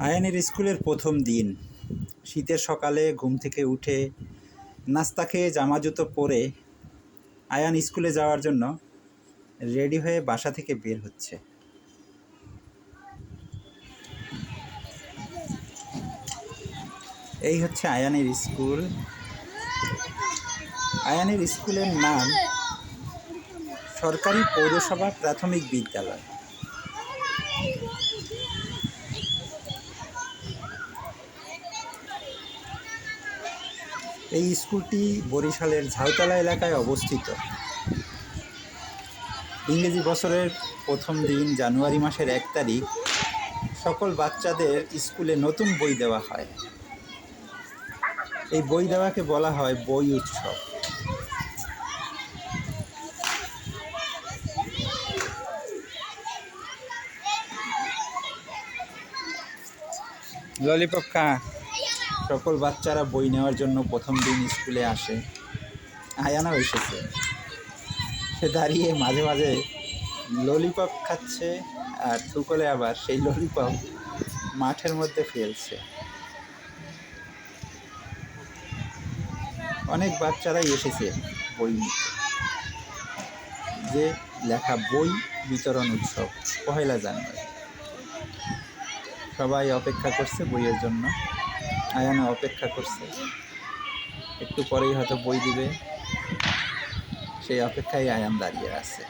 আয়ানের স্কুলের প্রথম দিন। শীতের সকালে ঘুম থেকে উঠে নাস্তা খেয়ে জামা জুতো পরে আয়ান স্কুলে যাওয়ার জন্য রেডি হয়ে বাসা থেকে বের হচ্ছে। এই হচ্ছে আয়ানের স্কুল। আয়ানের স্কুলের নাম সরকারি পৌরসভা প্রাথমিক বিদ্যালয়। এই স্কুলটি বরিশালের ঝাউতলা এলাকায় অবস্থিত। ইংরেজি বছরের প্রথম দিন জানুয়ারি মাসের এক তারিখ সকল বাচ্চাদের স্কুলে নতুন বই দেওয়া হয়। এই বই দেওয়াকে বলা হয় বই উৎসব। ললিপপ খা সকল বাচ্চারা বই নেওয়ার জন্য প্রথম দিন স্কুলে আসে। আয়ানাও এসেছে সে দাঁড়িয়ে মাঝে মাঝে ললিপপ খাচ্ছে আর থুকলে আবার সেই ললিপপ মাঠের মধ্যে ফেলছে। অনেক বাচ্চারাই এসেছে বই নিতে। যে লেখা বই বিতরণ উৎসব, পহেলা জানুয়ারি। সবাই অপেক্ষা করছে বইয়ের জন্য। আয়ানা অপেক্ষা করছে। একটু পরেই হয়তো বই দিবে। সেই অপেক্ষায় আয়ান দাঁড়িয়ে আছে।